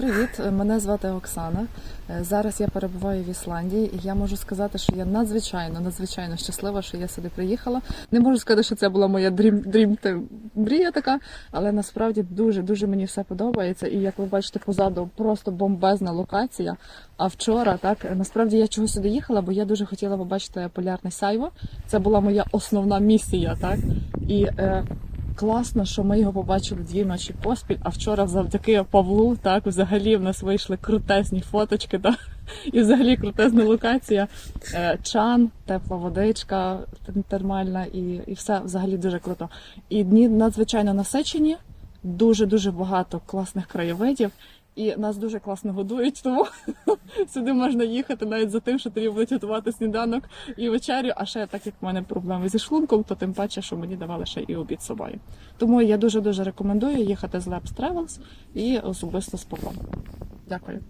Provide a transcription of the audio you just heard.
Е, Мене звати Оксана. Е, Зараз я перебуваю в Ісландії, і я можу сказати, що я надзвичайно, надзвичайно щаслива, що я сюди приїхала. Не можу сказати, що це була моя дрім, дрім мрія така, але насправді дуже дуже мені все подобається. І як ви бачите, позаду просто бомбезна локація. А вчора так насправді я чого сюди їхала, бо я дуже хотіла побачити полярне сяйво. Це була моя основна місія, так і. Е, Класно, що ми його побачили дві ночі поспіль. А вчора, завдяки Павлу, так взагалі в нас вийшли крутезні фоточки, так? і взагалі крутезна локація. Е, Чан, тепла водичка термальна, і, і все взагалі дуже круто. І дні надзвичайно насичені, дуже дуже багато класних краєвидів. І нас дуже класно годують, тому сюди можна їхати навіть за тим, що будуть готувати сніданок і вечерю. А ще так як в мене проблеми зі шлунком, то тим паче, що мені давали ще і обід з собою. Тому я дуже дуже рекомендую їхати з Labs Travels і особисто з Павлом. Дякую.